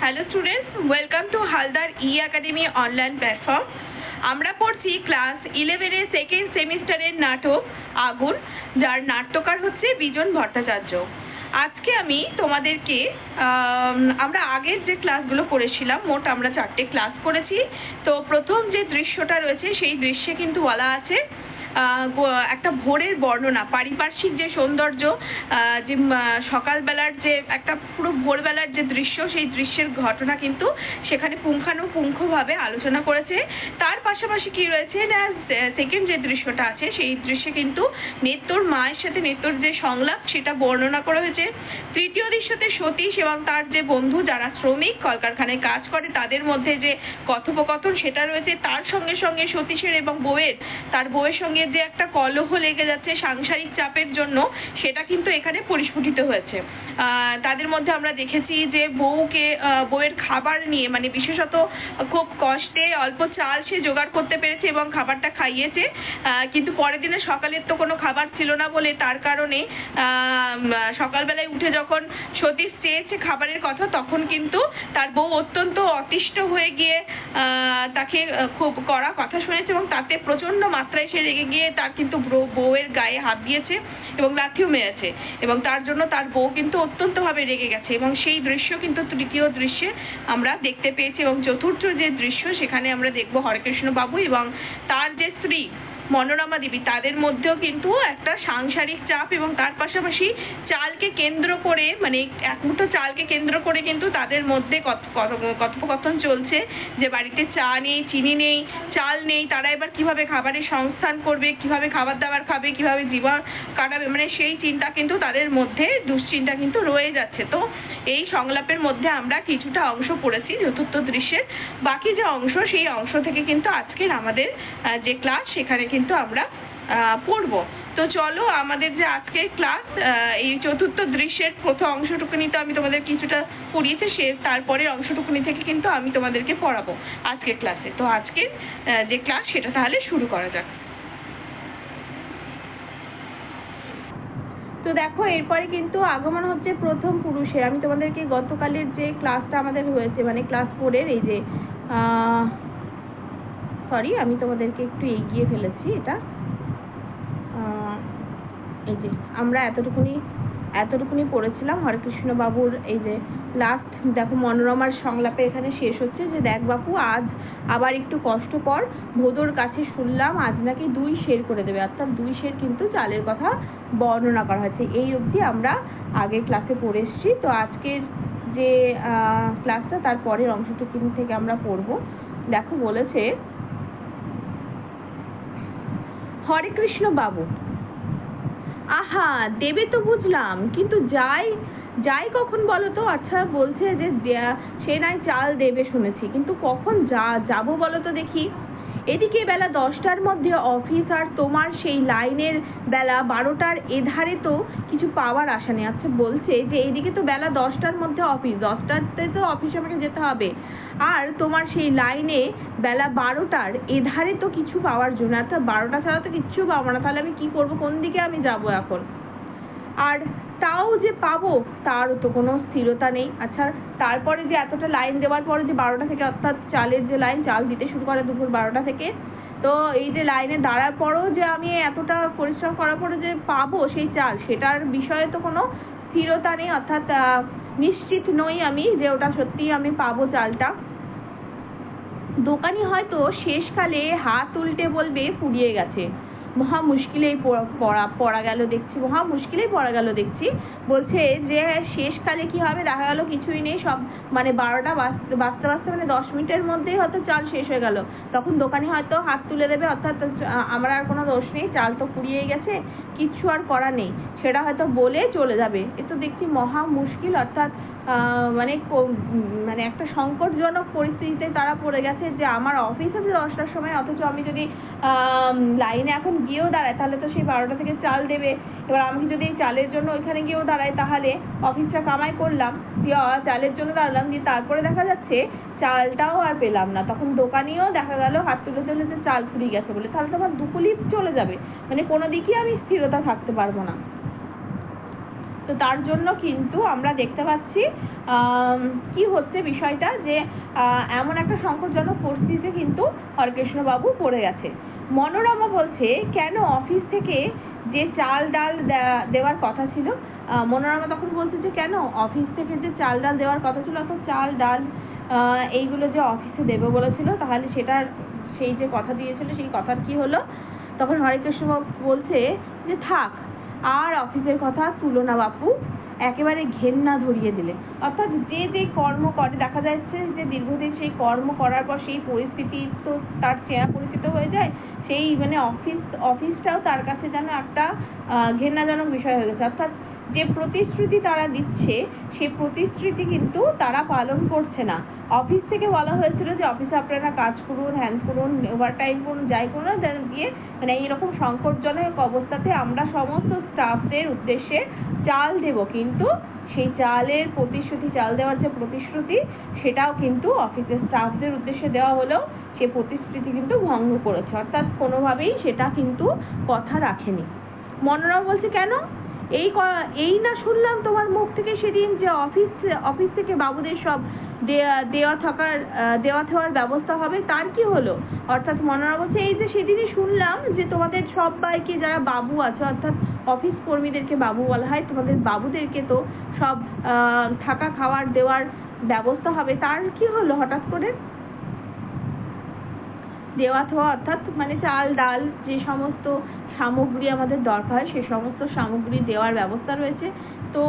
Hello students welcome to Haldar E academy online platform আমরা পড়ছি class ইলেভেনের second সেমিস্টারের নাটক, আগুন, যার নাট্যকার হচ্ছে বিজন ভট্টাচার্য। আজকে আমি তোমাদেরকে আমরা আগের যে ক্লাসগুলো করেছিলাম, মোট আমরা চারটে ক্লাস করেছি। তো প্রথম যে দৃশ্যটা রয়েছে, সেই দৃশ্যে কিন্তু বলা আছে একটা ভোরের বর্ণনা, পারিপার্শ্বিক যে সৌন্দর্য যে সকালবেলার যে একটা পুরো ভোরবেলার যে দৃশ্য, সেই দৃশ্যের ঘটনা কিন্তু সেখানে পুঙ্খানুপুঙ্খভাবে আলোচনা করেছে। তার পাশাপাশি কি রয়েছে? না সেকেন্ড যে দৃশ্যটা আছে, সেই দৃশ্যে কিন্তু নেত্তর মায়ের সাথে নেত্তর যে সংলাপ, সেটা বর্ণনা করা হয়েছে। তৃতীয় দৃশ্যতে সতীশ এবং তার যে বন্ধু, যারা শ্রমিক, কলকারখানায় কাজ করে, তাদের মধ্যে যে কথোপকথন, সেটা রয়েছে। তার সঙ্গে সঙ্গে সতীশের এবং বউয়ের, তার বউয়ের সঙ্গে যে একটা কলহ লেগে যাচ্ছে সাংসারিক চাপের জন্য সেটা কিন্তু এখানে পরিস্ফুটিত হয়েছে। আহ, তাদের মধ্যে আমরা দেখেছি যে বউকে বউয়ের খাবার নিয়ে মানে বিশেষত খুব কষ্টে অল্প চাল সে জোগাড় করতে পেরেছে এবং খাবারটা খাইয়েছে। আহ, কিন্তু পরের দিনে সকালের তো কোনো খাবার ছিল না বলে তার কারণে আহ, সকালবেলায় উঠে যখন সতীশ চেয়েছে খাবারের কথা তখন কিন্তু তার বউ অত্যন্ত অতিষ্ঠ হয়ে গিয়ে আহ, তাকে খুব কড়া কথা শুনেছে এবং তাতে প্রচণ্ড মাত্রায় সে রেগে গিয়ে তার কিন্তু বউয়ের গায়ে হাত দিয়েছে এবং লাথিও মেরেছে এবং তার জন্য তার বউ কিন্তু অত্যন্তভাবে রেগে গেছে এবং সেই দৃশ্য কিন্তু তৃতীয় দৃশ্যে আমরা দেখতে পেয়েছি এবং চতুর্থ যে দৃশ্য সেখানে আমরা দেখব হরেকৃষ্ণ বাবু এবং তার যে স্ত্রী মনোরমা দেবী। তাদের মধ্যেও কিন্তু একটা সাংসারিক চাপ এবং তার পাশাপাশি চালকে কেন্দ্র করে মানে এক মুঠো চালকে কেন্দ্র করে কিন্তু তাদের মধ্যে কথ- কথ- কথোপকথন চলছে যে বাড়িতে চা নেই, চিনি নেই, চাল নেই, তারা এবার কীভাবে খাবারের সংস্থান করবে, কীভাবে খাবার দাবার খাবে, কীভাবে জীবন কাটাবে মানে সেই চিন্তা কিন্তু তাদের মধ্যে, দুশ্চিন্তা কিন্তু রয়ে যাচ্ছে। তো এই সংলাপের মধ্যে আমরা কিছুটা অংশ পড়েছি চতুর্থ দৃশ্যের। বাকি যে অংশ, সেই অংশ থেকে কিন্তু আজকের আমাদের যে ক্লাস সেখানে কিন্তু আমরা আহ, পড়ব। তো চলো আমাদের যে আজকের ক্লাস এই চতুর্থ দৃশ্যের প্রথম অংশটুকুনি তো আমি তোমাদের কিছুটা পড়িয়েছি সে তারপরের অংশটুকুনি থেকে কিন্তু আমি তোমাদেরকে পড়াবো আজকের ক্লাসে তো আজকের যে ক্লাস সেটা তাহলে শুরু করা যাক। তো দেখো এরপরে কিন্তু আগমন হচ্ছে প্রথম পুরুষের। আমি তোমাদেরকে গতকালের যে ক্লাসটা আমাদের হয়েছে মানে ক্লাস ফোরের এই যে সরি আমি তোমাদেরকে একটু এগিয়ে ফেলেছি এটা। এই যে, আমরা এতটুকুনি এতটুকুনি পড়েছিলাম হরেকৃষ্ণ বাবুর এই যে লাস্ট দেখো মনোরমার সংলাপে এখানে শেষ হচ্ছে যে দেখ বাপু, আজ আবার একটু কষ্ট কর, ভোদর কাছে শুনলাম আজ নাকি দুই শের করে দেবে। অর্থাৎ দুই শের কিন্তু চালের কথা বর্ণনা করা হয়েছে। এই অবধি আমরা আগের ক্লাসে পড়ে এসেছি। তো আজকের যে ক্লাসটা তার পরের অংশটুকু থেকে আমরা পড়ব। দেখো বলেছে হরে কৃষ্ণ বাবু। আহা, দেবে তো বুঝলাম, কিন্তু যাই যাই কখন বলো তো? আচ্ছা বলছে যে সে নাই চাল দেবে শুনেছি, কিন্তু কখন যা, যাব বলো তো দেখি। এদিকে বেলা দশটার মধ্যে অফিস আর তোমার সেই লাইনের বেলা বারোটার এধারে তো কিছু পাওয়ার আশা নেই। আচ্ছা বলছে যে এদিকে তো বেলা দশটার মধ্যে অফিস দশটাতে তো অফিসে আমাকে যেতে হবে। আর তোমার সেই লাইনে বেলা বারোটার এধারে তো কিছু পাওয়ার জন্য আচ্ছা বারোটা ছাড়া তো কিচ্ছু পাবো না, তাহলে আমি কি করব, কোন দিকে আমি যাব এখন? আর তাও যে পাবো, তারও তো কোনো স্থিরতা নেই। আচ্ছা তারপরে যে এতটা লাইন দেওয়ার পরে যে বারোটা থেকে, অর্থাৎ চালের যে লাইন, চাল দিতে শুরু করে দুপুর বারোটা থেকে, তো এই যে লাইনে দাঁড়ার পরও যে আমি এতটা পরিশ্রম করার পরে যে পাবো সেই চাল, সেটার বিষয়ে তো কোনো স্থিরতা নেই, অর্থাৎ নিশ্চিত নই আমি যে ওটা সত্যিই আমি পাবো চালটা। দোকানি হয়তো শেষকালে হাত উল্টে বলবে, ফুরিয়ে গেছে। মহা মুশকিলেই পড়া পড়া গেল দেখছি, মহা মুশকিলেই পড়া গেল দেখছি। বলছে যে, শেষকালে কি হবে? দেখা গেল কিছুই নেই, সব মানে বারোটা বাজতে বাজতে বাজতে মানে দশ মিনিটের মধ্যেই হয়তো চাল শেষ হয়ে গেল। তখন দোকানি হয়তো হাত তুলে দেবে, অর্থাৎ আমার আর কোনো দোষ নেই, চাল তো ফুরিয়েই গেছে কিচ্ছু আর করা নেই। সেটা হয়তো বলে চলে যাবে। এ তো দেখছি মহা মুশকিল, অর্থাৎ মানে মানে একটা সংকটজনক পরিস্থিতিতে তারা পড়ে গেছে যে, আমার অফিস আছে দশটার সময়, অথচ আমি যদি লাইনে এখন গিয়েও দাঁড়াই, তাহলে তো সেই বারোটা থেকে চাল দেবে। এবার আমি যদি এই চালের জন্য ওইখানে গিয়েও দাঁড়াই তাহলে অফিসটা কামাই করলাম। চালের জন্য দাঁড়ালাম দিয়ে তারপরে দেখা যাচ্ছে চালটাও আর পেলাম না। তখন দোকানিও দেখা গেল হাত তুলে তুলে যে চাল ফুরিয়ে গেছে বলে, তাহলে তো আমার দুকুলি চলে যাবে। মানে কোনো দিকই আমি স্থিরতা থাকতে পারব না। তো তার জন্য কিন্তু আমরা দেখতে পাচ্ছি কি হচ্ছে বিষয়টা যে এমন একটা সংকটজনক পরিস্থিতিতে কিন্তু হরকৃষ্ণবাবু পড়ে গেছে। মনোরমা বলছে, কেন অফিস থেকে যে চাল ডাল দেওয়ার কথা ছিল মনোরমা তখন বলছে যে, কেন? অফিস থেকে যে চাল ডাল দেওয়ার কথা ছিল অত চাল, ডাল এইগুলো যে অফিসে দেবে বলেছিল, তাহলে সেটার, সেই যে কথা দিয়েছিল, সেই কথার কি হলো? তখন হরেকৃষ্ণ বলছে যে, থাক, আর অফিসের কথা তুলো না বাপু, একেবারে ঘেন্না ধরিয়ে দিলে। অর্থাৎ যে যে কর্ম করে, দেখা যাচ্ছে যে দীর্ঘদিন সেই কর্ম করার পর সেই পরিস্থিতি তো তার চেনা পরিচিত হয়ে যায়, সেই মানে অফিস, অফিসটাও তার কাছে যেন একটা ঘেন্নাজনক বিষয় হয়ে গেছে। অর্থাৎ যে প্রতিশ্রুতি তারা দিচ্ছে, সেই প্রতিশ্রুতি কিন্তু তারা পালন করছে না। অফিস থেকে বলা হয়েছিল যে, অফিসে আপনারা কাজ করুন হ্যান করুন ওভার টাইম করুন, যাই করুন যেন দিয়ে মানে এইরকম সংকটজনক অবস্থাতে আমরা সমস্ত স্টাফদের উদ্দেশ্যে চাল দেব। কিন্তু সেই চালের প্রতিশ্রুতি, চাল দেওয়ার যে প্রতিশ্রুতি, সেটাও কিন্তু অফিসের স্টাফদের উদ্দেশ্যে দেওয়া হলেও সে প্রতিশ্রুতি কিন্তু ভঙ্গ করেছে। অর্থাৎ কোনোভাবেই সেটা কিন্তু কথা রাখেনি। মনোরম বলছে, কেন? এই এই না শুনলাম তোমার মুখ থেকে সেদিন যে অফিস অফিস থেকে বাবুদের সব দেওয়া থাকার দেওয়া থাকার ব্যবস্থা হবে, তার কি হলো? অর্থাৎ মনোরম বলছে, এই যে সেদিনই শুনলাম যে তোমাদের সবাইকে যারা বাবু আছে, অর্থাৎ অফিস কর্মীদেরকে বাবু বলা হয়, তোমাদের বাবুদেরকে তো সব থাকা, খাওয়ার, দেওয়ার ব্যবস্থা হবে, তার কি হলো হঠাৎ করে? দেওয়া থাওয়া অর্থাৎ মানে চাল, ডাল যে সমস্ত সামগ্রী আমাদের দরকার হয় সে সমস্ত সামগ্রী দেওয়ার ব্যবস্থা রয়েছে। তো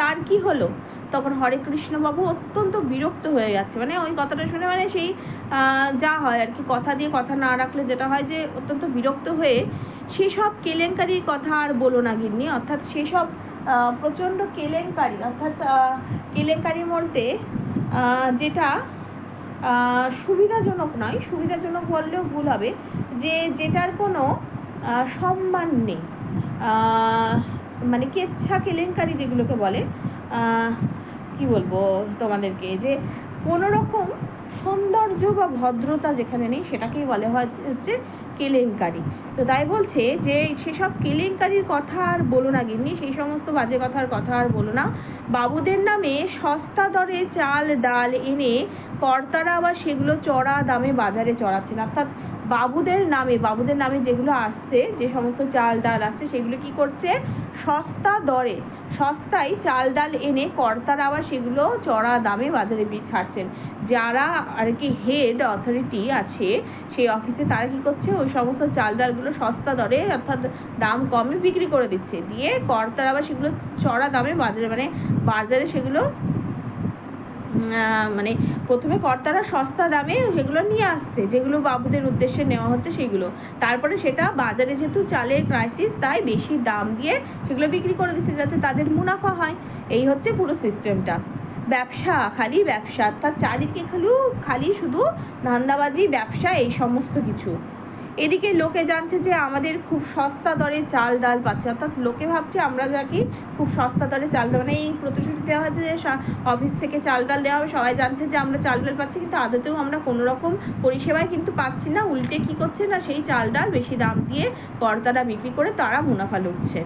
তার কি হলো? তখন হরে কৃষ্ণ বাবু অত্যন্ত বিরক্ত হয়ে যাচ্ছে। মানে ওই কথাটা শুনে মানে সেই যা হয় আর কি, কথা দিয়ে কথা না রাখলে যেটা হয় যে অত্যন্ত বিরক্ত হয়ে সেসব কেলেঙ্কারির কথা আর বলো না গিন্নি। অর্থাৎ সেসব প্রচণ্ড কেলেঙ্কারি, অর্থাৎ কেলেঙ্কারির মধ্যে যেটা সুবিধাজনক নয়, সুবিধাজনক বললেও ভুল হবে, যে যেটার কোনো সম্মান নেই। মানে কেচ্ছা কেলেঙ্কারি যেগুলোকে বলে কি বলব তোমাদেরকে, যে কোনো রকম সৌন্দর্য বা ভদ্রতা যেখানে নেই সেটাকেই বলে হচ্ছে কেলেঙ্কারি। তো তাই বলছে যে সেসব কেলেঙ্কারির কথা আর বলো না গিন্নি, সেই সমস্ত বাজে কথার কথা আর বলো না। বাবুদের নামে সস্তা দরে চাল, ডাল এনে কর্তারা আবার সেগুলো চড়া দামে বাজারে চড়াচ্ছেন। অর্থাৎ বাবুদের নামে বাবুদের নামে যেগুলো আসছে, যে সমস্ত চাল ডাল আসছে, সেগুলো কি করছে? সস্তা দরে, সস্তায় চাল ডাল এনে কর্তারা আবার সেগুলো চড়া দামে বাজারে ছাড়ছেন। যারা আর কি হেড অথরিটি আছে, সেই অফিসে তারা কি করছে? ওই সমস্ত চাল ডালগুলো সস্তা দরে, অর্থাৎ দাম কমে বিক্রি করে দিচ্ছে। দিয়ে কর্তারা আবার সেগুলো চড়া দামে বাজারে মানে বাজারে সেগুলো মানে প্রথমে কর্তারা সস্তা দামে সেগুলো নিয়ে আসছে, যেগুলো বাবুদের উদ্দেশ্যে নেওয়া হচ্ছে সেগুলো। তারপরে সেটা বাজারে যেহেতু চালের ক্রাইসিস তাই বেশি দাম দিয়ে সেগুলো বিক্রি করে দিচ্ছে যাতে তাদের মুনাফা হয়। এই হচ্ছে পুরো সিস্টেমটা ব্যবসা, খালি ব্যবসা, অর্থাৎ চারিদিকে খালি খালি শুধু ধান্দাবাজি, ব্যবসা, এই সমস্ত কিছু। এদিকে লোকে জানছে যে আমাদের খুব সস্তা দরে চাল, ডাল পাচ্ছে। অর্থাৎ লোকে ভাবছে আমরা যাকে খুব সস্তা দরে চাল ডাল মানে এই প্রতিশ্রুতি দেওয়া হয়েছে যে অফিস থেকে চাল, ডাল দেওয়া হবে। সবাই জানছে যে আমরা চাল, ডাল পাচ্ছি কিন্তু আদতেও আমরা কোনো রকম পরিষেবায় কিন্তু পাচ্ছি না। উল্টে কি করছে না সেই চাল, ডাল বেশি দাম দিয়ে কর্তারা বিক্রি করে তারা মুনাফা লুটছে।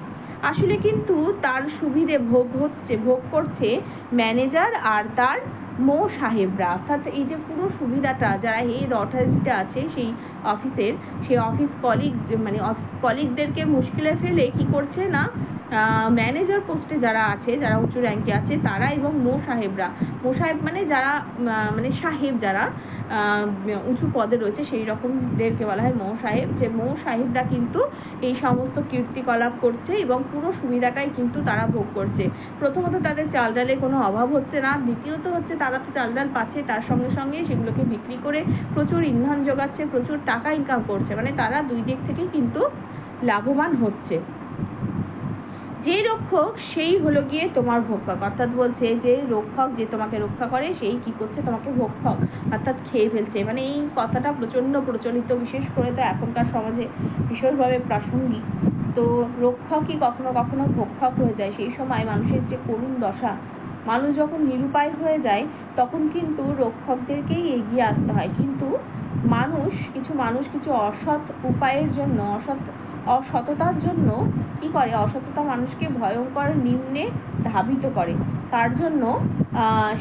আসলে কিন্তু তার সুবিধে ভোগ হচ্ছে, ভোগ করছে ম্যানেজার আর তার মো সাহেবরা। অর্থাৎ এই যে পুরো সুবিধাটা, যারা হেড অথরিটিতে আছে, সেই অফিসের সেই অফিস কলিগ মানে অফিস কলিগদেরকে মুশকিলে ফেলে কি করছে না ম্যানেজার পোস্টে যারা আছে, যারা উঁচু র্যাঙ্কে আছে, তারা এবং মো সাহেবরা, মো সাহেব মানে যারা মানে সাহেব যারা উঁচু পদে রয়েছে, সেই রকমদেরকে বলা হয় মৌ সাহেব। যে মৌ সাহেবরা কিন্তু এই সমস্ত কীর্তিকলাপ করছে এবং পুরো সুবিধাটাই কিন্তু তারা ভোগ করছে। প্রথমত তাদের চাল ডালের কোনো অভাব হচ্ছে না, দ্বিতীয়ত হচ্ছে তারা তো চাল ডাল পাচ্ছে, তার সঙ্গে সঙ্গে সেগুলোকে বিক্রি করে প্রচুর ইন্ধন যোগাচ্ছে, প্রচুর টাকা ইনকাম করছে। মানে তারা দুই দিক থেকেই কিন্তু লাভবান হচ্ছে। যে রক্ষক, সেই হলো গিয়ে তোমার ভক্ষক। অর্থাৎ বলছে যে রক্ষক যে তোমাকে রক্ষা করে, সেই কি করছে? তোমাকে ভক্ষক অর্থাৎ খেয়ে ফেলছে। মানে এই কথাটা প্রচণ্ড প্রচলিত, বিশেষ করে তো এখনকার সমাজে ভীষণভাবে প্রাসঙ্গিক। তো রক্ষকই কখনো কখনো ভক্ষক হয়ে যায়। সেই সময় মানুষের যে করুণ দশা, মানুষ যখন নিরুপায় হয়ে যায়, তখন কিন্তু রক্ষকদেরকেই এগিয়ে আসতে হয়। কিন্তু মানুষ, কিছু মানুষ কিছু অসৎ উপায়ের জন্য, অসৎ অসততার জন্য কি করে? অসততা মানুষকে ভয়ঙ্কর নিম্নে ধাবিত করে। তার জন্য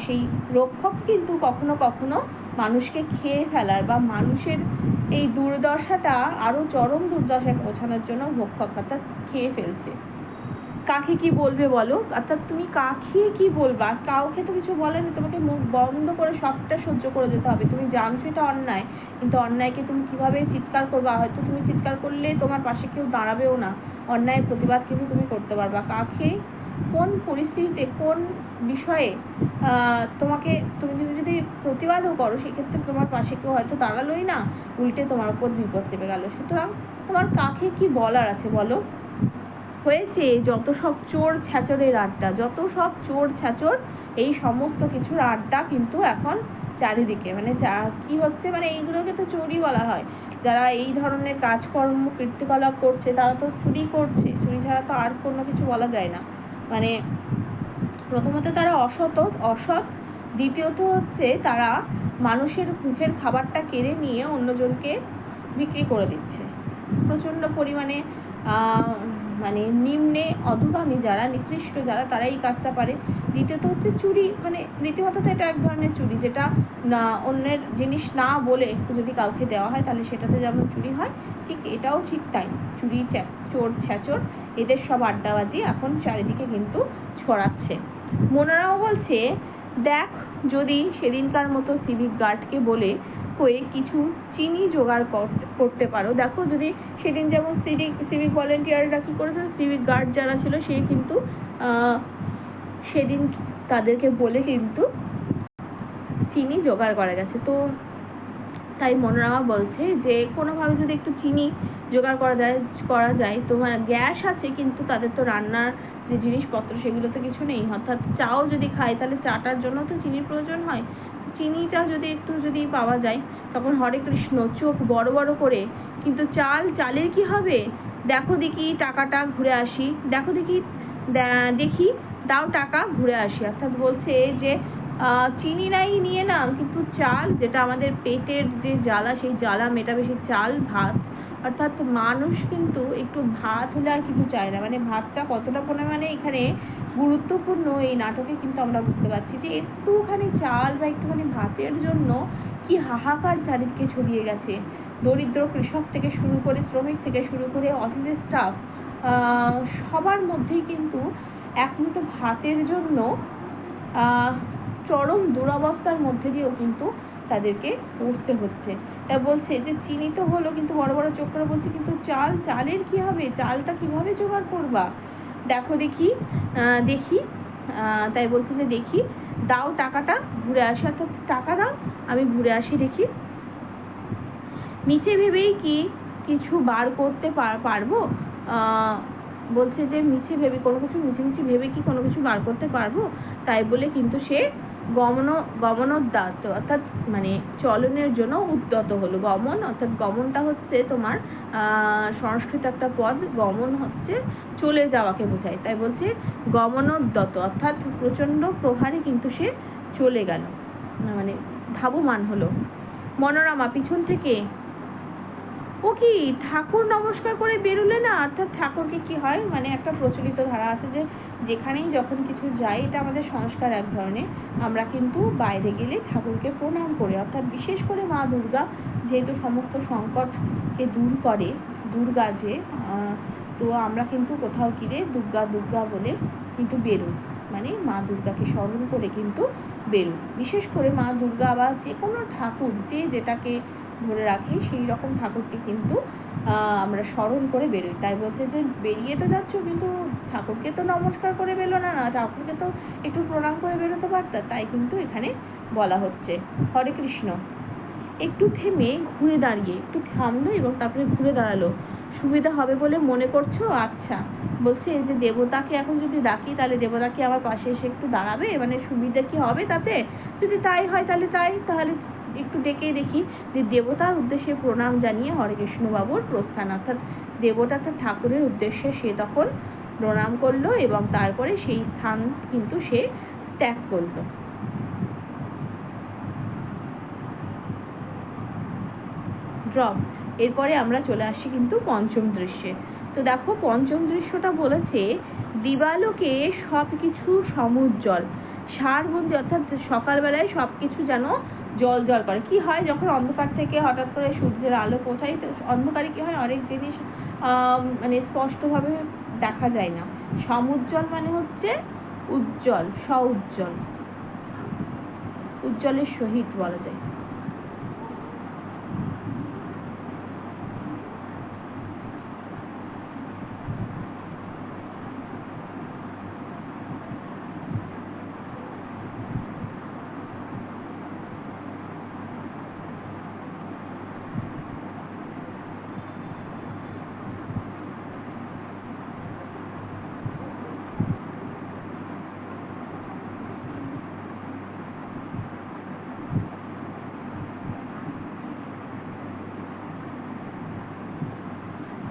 সেই রক্ষক কিন্তু কখনো কখনো মানুষকে খেয়ে ফেলার বা মানুষের এই দুর্দশাটা আরও চরম দুর্দশায় পৌঁছানোর জন্য ভক্ষক অর্থাৎ খেয়ে ফেলছে। কাকে কি বলবে বলো? অর্থাৎ তুমি কাকে কি বলবা? কাউকে তো কিছু বলেনি তোমাকে মুখ বন্ধ করে সবটা সহ্য করে যেতে হবে। তুমি জানছো এটা অন্যায়, কিন্তু অন্যায়কে তুমি কীভাবে চিৎকার করবা? হয়তো তুমি চিৎকার করলে তোমার পাশে কেউ দাঁড়াবেও না। অন্যায়ের প্রতিবাদ কিন্তু তুমি করতে পারবা। কাকে, কোন পরিস্থিতিতে, কোন বিষয়ে তোমাকে, তুমি যদি যদি প্রতিবাদও করো, সেক্ষেত্রে তোমার পাশে কেউ হয়তো দাঁড়ালোই না। উল্টে তোমার উপর বিপদ চেপে গেল। সুতরাং তোমার কাকে কি বলার আছে বলো? হয়েছে যত সব চোর ছ্যাচরের আড্ডা, যত সব চোর ছ্যাচর এই সমস্ত কিছুর আড্ডা কিন্তু এখন চারিদিকে। মানে যা- কি হচ্ছে মানে এইগুলোকে তো চুরি বলা হয়। যারা এই ধরনের কাজকর্ম, কীর্তিকলাপ করছে, তারা তো চুরি করছে। চুরি ছাড়া তো আর কোনো কিছু বলা যায় না। মানে প্রথমত তারা অসৎ অসৎ। দ্বিতীয়ত হচ্ছে তারা মানুষের মুখের খাবারটা কেড়ে নিয়ে অন্যজনকে বিক্রি করে দিচ্ছে। প্রচণ্ড পরিমাণে মানে নিম্নে অধগামী যারা নিকৃষ্ট যারা, তারা এই কাজটা পারে। দ্বিতীয়ত হচ্ছে চুরি মানে রীতিমতো তো এটা এক ধরনের চুরি, যেটা না অন্যের জিনিস না বলে যদি কাউকে দেওয়া হয়, তাহলে সেটাতে যেমন চুরি হয়, ঠিক এটাও ঠিক তাই। চুরি চোর ছ্যাচর এদের সব আড্ডাবাজি এখন চারিদিকে কিন্তু ছড়াচ্ছে। মনোরাও বলছে, দেখ, যদি সেদিনকার মতো সিভিক গার্ডকে বলে হয়ে কিছু চিনি জোগাড় কর- করতে পারো। দেখো যদি সেদিন যেমন সিভিক সিভিক ভলেন্টিয়াররা কি করেছে, সিভিক গার্ড যারা ছিল সে কিন্তু সেদিন তাদেরকে বলে কিন্তু চিনি জোগাড় করা গেছে। তো তাই মনোরমা বলছে যে, কোনোভাবে যদি একটু চিনি জোগাড় করা যায় করা যায় তোমার গ্যাস আছে কিন্তু তাদের তো রান্নার যে জিনিসপত্র সেগুলো তো কিছু নেই। অর্থাৎ চাও যদি খায়, তাহলে চাটার জন্য তো চিনির প্রয়োজন হয়। চিনিটা যদি একটু যদি পাওয়া যায়, তখন হরে কৃষ্ণ, চোখ বড় বড় করে। কিন্তু চাল, চালের কি হবে? দেখো দেখি টাকাটা ঘুরে আসি। দেখো দেখি দেখি, দাও টাকা ঘুরে আসি। অর্থাৎ বলছে যে চিনি নাই নিয়ে নাও, কিন্তু চাল, যেটা আমাদের পেটের যে জ্বালা, সেই জ্বালা মেটাবে, সেই চাল, ভাত অর্থাৎ মানুষ কিন্তু একটু ভাত হলে আর কিছু চায় না। মানে ভাতটা কতটা পরিমাণে এখানে গুরুত্বপূর্ণ এই নাটকে কিন্তু আমরা বুঝতে পারছি যে একটুখানি চাল বা একটুখানি ভাতের জন্য কি হাহাকার চারিদিকে ছড়িয়ে গেছে। দরিদ্র কৃষক থেকে শুরু করে শ্রমিক থেকে শুরু করে অফিসের স্টাফ সবার মধ্যেই কিন্তু এক মুঠো ভাতের জন্য চরম দুরবস্থার মধ্যে দিয়েও কিন্তু তাদেরকে পড়তে হচ্ছে। বলছে যে, চিনি তো হলো, কিন্তু বড় বড় চোখ করে বলছে, কিন্তু চাল, চালের কি হবে? চালটা কীভাবে জোগাড় করবা? দেখো দেখি দেখি তাই বলছে যে, দেখি, দাও টাকাটা, ঘুরে আসি। অর্থাৎ টাকা দাও, আমি ঘুরে আসি দেখি। নিচে ভেবেই কি কিছু বার করতে পার- পারব? বলছে যে মিছে ভেবে কোনো কিছু মিছে মিছে ভেবে কি কোনো কিছু বার করতে পারব? তাই বলে কিন্তু সে গমন গমনোদ্যাত অর্থাৎ মানে চলনের জন্য উদ্যত হলো। গমন, অর্থাৎ গমনটা হচ্ছে তোমার সংস্কৃত একটা পদ, গমন হচ্ছে চলে যাওয়াকে বোঝায়। তাই বলছে গমনোদ্যত, অর্থাৎ প্রচণ্ড প্রহারে কিন্তু সে চলে গেল মানে ধাবমান হলো। মনোরমা, পিছন থেকে ও কি ঠাকুর নমস্কার করে বেরোলে না? অর্থাৎ ঠাকুরকে কি হয়? মানে একটা প্রচলিত ধারা আছে যে যেখানেই যখন কিছু যাই এটা আমাদের সংস্কার এক ধরনের। আমরা কিন্তু বাইরে গেলে ঠাকুরকে প্রণাম করি। অর্থাৎ বিশেষ করে মা দুর্গা যেহেতু সমস্ত সংকটকে দূর করে, দুর্গা যে তো আমরা কিন্তু কোথাও গিয়ে দুর্গা দুর্গা বলে কিন্তু বেরোই। মানে মা দুর্গাকে স্মরণ করে কিন্তু বেরোই। বিশেষ করে মা দুর্গা বা যে কোনো ঠাকুর, যে যেটাকে ধরে রাখি, সেই রকম ঠাকুরকে কিন্তু আমরা স্মরণ করে বেরোই। তাই বলছে যে, বেরিয়ে তো যাচ্ছ, কিন্তু ঠাকুরকে তো নমস্কার করে বেরো না না, ঠাকুরকে তো একটু প্রণাম করে বেরোতে পারতা, তাই কিন্তু এখানে বলা হচ্ছে, হরে কৃষ্ণ। একটু থেমে ঘুরে দাঁড়িয়ে, একটু থামলো এবং তারপরে ঘুরে দাঁড়াল। সুবিধা হবে বলে মনে করছ? আচ্ছা। বলছে যে দেবতাকে এখন যদি ডাকি, তাহলে দেবতা কি আমার পাশে এসে একটু দাঁড়াবে? মানে সুবিধা কি হবে তাতে? যদি তাই হয় তাহলে তাই, তাহলে একটু ডেকে দেখি যে দেবতার উদ্দেশ্যে প্রণাম জানিয়ে হরে কৃষ্ণ বাবুর প্রস্থান। অর্থাৎ দেবতা অর্থাৎ ঠাকুরের উদ্দেশ্যে সে তখন প্রণাম করল এবং তারপরে সেই স্থান কিন্তু সে ত্যাগ করল। ড্রপ। এরপরে আমরা চলে আসি কিন্তু পঞ্চম দৃশ্যে। তো দেখো, পঞ্চম দৃশ্যটা বলেছে, দিবালোকে সব কিছু সমুজ্জ্বল। সারবন্দি, অর্থাৎ সকালবেলায় সব কিছু যেন জল জল করে। কি হয় যখন অন্ধকার থেকে হঠাৎ করে সূর্যের আলো পৌঁছায়, তো অন্ধকারে কি হয়? অনেক জিনিস মানে স্পষ্টভাবে দেখা যায় না। সমুজ্জ্বল মানে হচ্ছে উজ্জ্বল, সউজ্জ্বল। উজ্জ্বলের সহিত বলা যায়।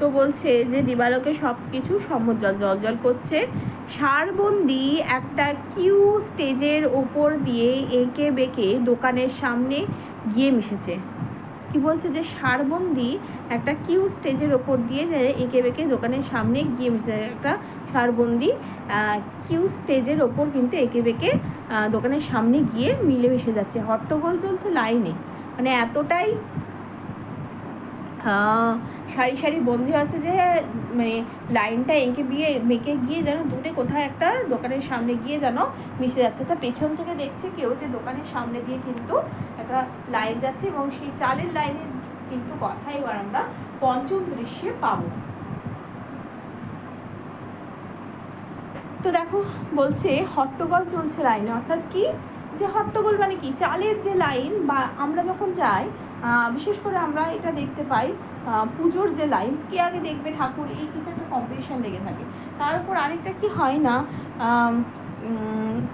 তো বলছে যে দিবালোকে সবকিছু সমুজ্জ্বল জল জল করছে। সারবন্দি একটা কিউ স্টেজের ওপর দিয়ে এঁকে বেঁকে দোকানের সামনে গিয়ে মিশেছে। কি বলছে যে সারবন্দি একটা কিউ স্টেজের ওপর দিয়ে যে এঁকে বেঁকে দোকানের সামনে গিয়ে মিশেছে। একটা সারবন্দি কিউ স্টেজের ওপর কিন্তু এঁকে বেঁকে দোকানের সামনে গিয়ে মিলে মিশে যাচ্ছে। হট্টগোল চলছে লাইনে। মানে এতটাই সারি সারি বন্ধু আছে যে মানে লাইনটা এঁকে বিয়ে বেঁকে গিয়ে যেন দূরে কোথাও একটা দোকানের সামনে গিয়ে যেন মিশে যাচ্ছে। তা পেছন থেকে দেখছে কেউ যে দোকানের সামনে দিয়ে কিন্তু একটা লাইন যাচ্ছে এবং সেই চালের লাইনের কিন্তু কথা এবার আমরা পঞ্চম দৃশ্যে পাবো। তো দেখো, বলছে হট্টগোল চলছে লাইনে। অর্থাৎ কি? যে হট্টগোল মানে কি? চালের যে লাইন বা আমরা যখন যাই বিশেষ করে আমরা এটা দেখতে পাই পুজোর যে লাইন কে আগে দেখবে ঠাকুর? এই কিছু একটা কম্পিটিশন লেগে থাকে। তার উপর আরেকটা কি হয় না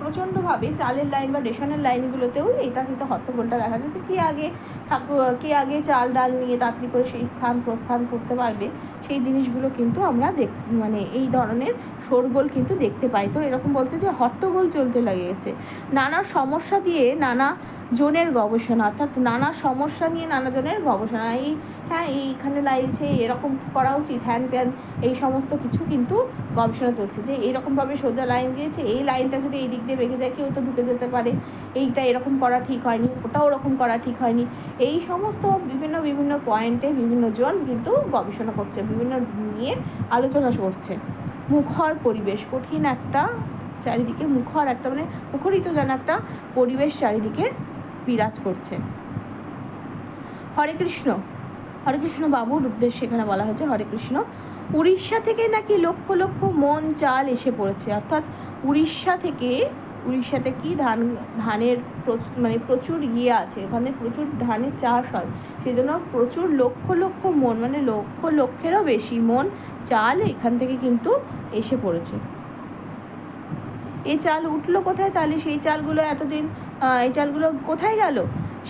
প্রচণ্ডভাবে চালের লাইন বা রেশনের লাইনগুলোতেও এটা কিন্তু হট্টগোলটা দেখা যাচ্ছে কে আগে ঠাকুর, কে আগে চাল, ডাল নিয়ে তাড়াতাড়ি করে সেই স্থান, প্রস্থান করতে পারবে, সেই জিনিসগুলো কিন্তু আমরা দেখ মানে এই ধরনের শোরগোল কিন্তু দেখতে পাই। তো এরকম বলতে যে হট্টগোল চলতে লেগেছে নানা সমস্যা দিয়ে নানা জনের গবেষণা, অর্থাৎ নানা সমস্যা নিয়ে নানা জনের গবেষণা। এই হ্যাঁ এইখানে লাগছে, এরকম করা উচিত। হ্যান ত্যান, এই সমস্ত কিছু কিন্তু গবেষণা চলছে যে এইরকম ভাবে সোজা লাইন দিয়েছে এই লাইনটা যদি এই দিক দিয়ে বেঁকে যায়, কেউ তো ঢুকে যেতে পারে। এইটা এরকম করা ঠিক হয়নি, ওটাও ওরকম করা ঠিক হয়নি। এই সমস্ত বিভিন্ন বিভিন্ন পয়েন্টে বিভিন্ন জন কিন্তু গবেষণা করছে, বিভিন্ন নিয়ে আলোচনা করছে। মুখর পরিবেশ, কঠিন একটা চারিদিকে মুখর একটা মানে মুখরিত যেন একটা পরিবেশ চারিদিকে বিরাজ করছে। হরে কৃষ্ণ। হরে কৃষ্ণ বাবুর উদ্দেশ্যে এখানে বলা হয়েছে, হরে কৃষ্ণ। উড়িষ্যা থেকে নাকি লক্ষ লক্ষ মন চাল এসে পড়েছে। অর্থাৎ উড়িষ্যা থেকে, উড়িষ্যাতে কি ধান, ধানের মানে প্রচুর ইয়ে আছে ওখানে প্রচুর ধানের চাষ হয়, সেজন্য প্রচুর লক্ষ লক্ষ মন মানে লক্ষ লক্ষেরও বেশি মন চাল এখান থেকে কিন্তু এসে পড়েছে। এই চাল উঠল কোথায় তাহলে? সেই চালগুলো এতদিন এই চালগুলো কোথায় গেল?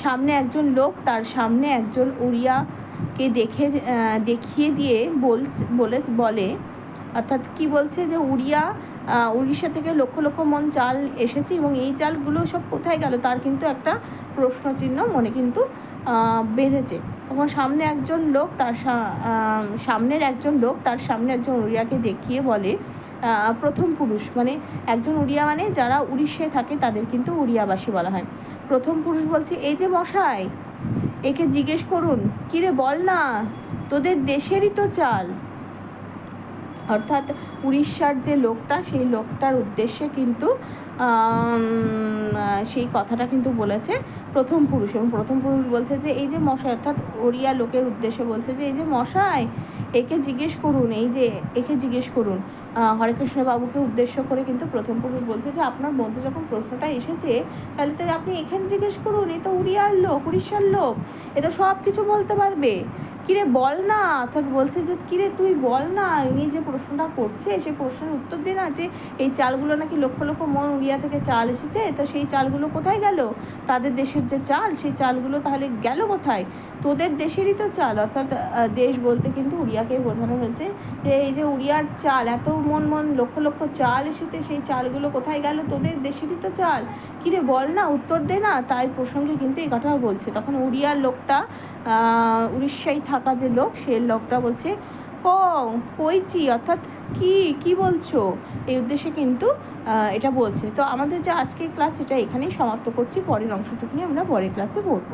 সামনে একজন লোক, তার সামনে একজন উড়িয়াকে দেখে দেখিয়ে দিয়ে বল বলে বলে, অর্থাৎ কি বলছে যে উড়িয়া উড়িষ্যা থেকে লক্ষ লক্ষ মন চাল এসেছে এবং এই চালগুলো সব কোথায় গেল? তার কিন্তু একটা প্রশ্ন চিহ্ন মনে কিন্তু বেঁধেছে। তখন সামনে একজন লোক, তার সামনের একজন লোক, তার সামনে একজন উড়িয়াকে দেখিয়ে বলে প্রথম পুরুষ। মানে একজন উড়িয়া মানে যারা উড়িষ্যায় থাকে তাদের কিন্তু উড়িয়াবাসী বলা হয়। প্রথম পুরুষ বলছে, এই যে মশাই, একে জিজ্ঞেস করুন, কিরে বল না, তোদের দেশেরই তো চাল। অর্থাৎ উড়িষ্যার যে লোকটা, সেই লোকটার উদ্দেশ্যে কিন্তু সেই কথাটা কিন্তু বলেছে প্রথম পুরুষ এবং প্রথম পুরুষ বলছে যে, এই যে মশাই, অর্থাৎ ওড়িয়া লোকের উদ্দেশ্যে বলছে যে, এই যে মশাই, একে জিজ্ঞেস করুন, এই যে একে জিজ্ঞেস করুন। হরেকৃষ্ণ বাবুকে উদ্দেশ্য করে কিন্তু প্রথম পুরুষ বলছে যে, আপনার মধ্যে যখন প্রশ্নটা এসেছে, তাহলে তো আপনি এখানে জিজ্ঞেস করুন এ তো উড়িয়ার লোক, উড়িষ্যার লোক এ তো সব কিছু বলতে পারবে। কিরে বল না তাকে বলছে যে, কিরে তুই বল না, এই যে প্রশ্নটা করছে, সে প্রশ্নের উত্তর দে না, যে এই চালগুলো নাকি লক্ষ লক্ষ মন উড়িয়া থেকে চাল এসেছে, তো সেই চালগুলো কোথায় গেল? তাদের দেশের যে চাল, সেই চালগুলো তাহলে গেল কোথায়? তোদের দেশেরই তো চাল, অর্থাৎ দেশ বলতে কিন্তু উড়িয়াকে বোঝানো হয়েছে যে এই যে উড়িয়ার চাল, এত মন মন লক্ষ লক্ষ চাল এসেছে, সেই চালগুলো কোথায় গেল তোদের দেশেরই তো চাল? কিরে বল না, উত্তর দে না, তাই প্রসঙ্গে কিন্তু এই কথা বলছে। তখন উড়িয়ার লোকটা উড়িষ্যায় থাকা যে লোক, সে লোকটা বলছে হয়েছি অর্থাৎ কি কি বলছো? এই উদ্দেশ্যে কিন্তু এটা বলছে। তো আমাদের যে আজকের ক্লাস এটা এখানেই সমাপ্ত করছি। পরের অংশটুকু নিয়ে আমরা পরের ক্লাসে পড়ব